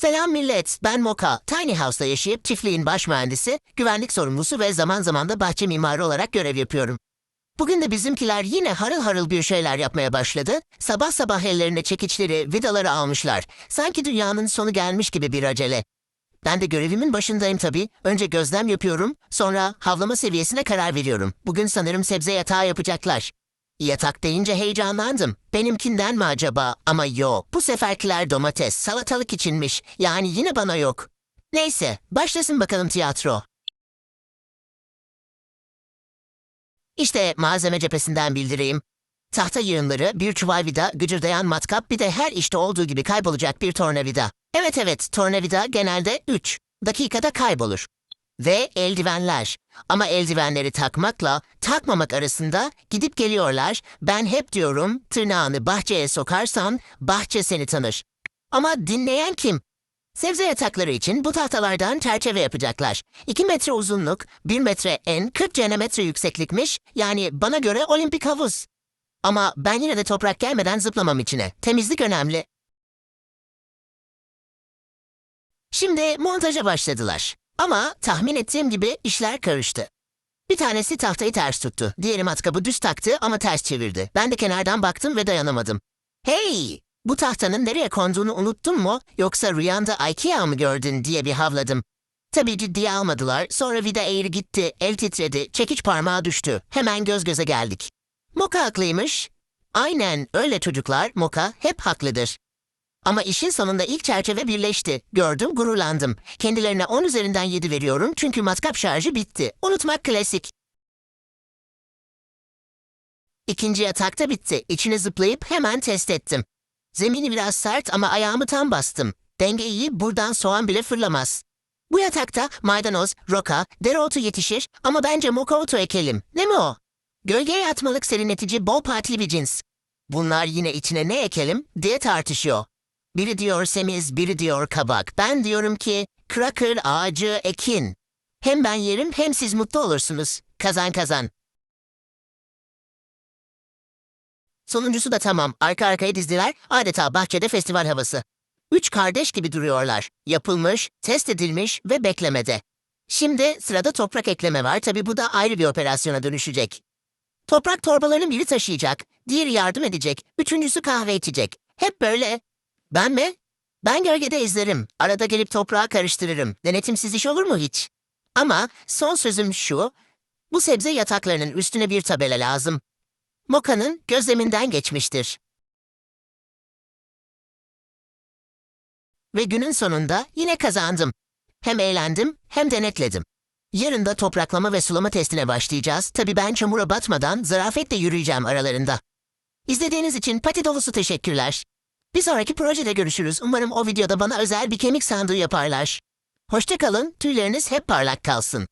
Selam millet, ben Moka. Tiny House'da yaşayıp çiftliğin baş mühendisi, güvenlik sorumlusu ve zaman zaman da bahçe mimarı olarak görev yapıyorum. Bugün de bizimkiler yine harıl harıl bir şeyler yapmaya başladı. Sabah sabah ellerine çekiçleri, vidaları almışlar. Sanki dünyanın sonu gelmiş gibi bir acele. Ben de görevimin başındayım tabii. Önce gözlem yapıyorum, sonra havlama seviyesine karar veriyorum. Bugün sanırım sebze yatağı yapacaklar. Yatak deyince heyecanlandım. Benimkinden mi acaba? Ama yok. Bu seferkiler domates, salatalık içinmiş. Yani yine bana yok. Neyse, başlasın bakalım tiyatro. İşte malzeme cephesinden bildireyim. Tahta yığınları, bir çuval vida, gıcırdayan matkap, bir de her işte olduğu gibi kaybolacak bir tornavida. Evet evet, tornavida genelde 3 dakikada kaybolur. Ve eldivenler. Ama eldivenleri takmakla takmamak arasında gidip geliyorlar. Ben hep diyorum tırnağını bahçeye sokarsan bahçe seni tanır. Ama dinleyen kim? Sebze yatakları için bu tahtalardan çerçeve yapacaklar. 2 metre uzunluk, 1 metre en, 40 metre yükseklikmiş. Yani bana göre olimpik havuz. Ama ben yine de toprak gelmeden zıplamam içine. Temizlik önemli. Şimdi montaja başladılar. Ama tahmin ettiğim gibi işler karıştı. Bir tanesi tahtayı ters tuttu. Diğeri matkabı düz taktı ama ters çevirdi. Ben de kenardan baktım ve dayanamadım. Hey! Bu tahtanın nereye konduğunu unuttun mu? Yoksa rüyanda Ikea mı gördün diye bir havladım. Tabii ciddiye almadılar. Sonra vida eğri gitti, el titredi, çekiç parmağı düştü. Hemen göz göze geldik. Moka haklıymış. Aynen öyle çocuklar, Moka hep haklıdır. Ama işin sonunda ilk çerçeve birleşti. Gördüm, gururlandım. Kendilerine 10 üzerinden 7 veriyorum çünkü matkap şarjı bitti. Unutmak klasik. İkinci yatakta bitti. İçine zıplayıp hemen test ettim. Zemini biraz sert ama ayağımı tam bastım. Denge iyi, buradan soğan bile fırlamaz. Bu yatakta maydanoz, roka, dereotu yetişir ama bence mokoto ekelim. Ne mi o? Gölgeye atmalık serinletici bol partili bir cins. Bunlar yine içine ne ekelim diye tartışıyor. Biri diyor semiz, biri diyor kabak. Ben diyorum ki cracker ağacı ekin. Hem ben yerim hem siz mutlu olursunuz. Kazan kazan. Sonuncusu da tamam. Arka arkaya dizdiler. Adeta bahçede festival havası. Üç kardeş gibi duruyorlar. Yapılmış, test edilmiş ve beklemede. Şimdi sırada toprak ekleme var. Tabi bu da ayrı bir operasyona dönüşecek. Toprak torbalarını biri taşıyacak, diğeri yardım edecek, üçüncüsü kahve içecek. Hep böyle. Ben mi? Ben gölgede izlerim. Arada gelip toprağa karıştırırım. Denetimsiz iş olur mu hiç? Ama son sözüm şu. Bu sebze yataklarının üstüne bir tabela lazım. Moka'nın gözleminden geçmiştir. Ve günün sonunda yine kazandım. Hem eğlendim hem denetledim. Yarın da topraklama ve sulama testine başlayacağız. Tabii ben çamura batmadan zarafetle yürüyeceğim aralarında. İzlediğiniz için pati dolusu teşekkürler. Bir sonraki projede görüşürüz. Umarım o videoda bana özel bir kemik sandığı yaparlar. Hoşçakalın, tüyleriniz hep parlak kalsın.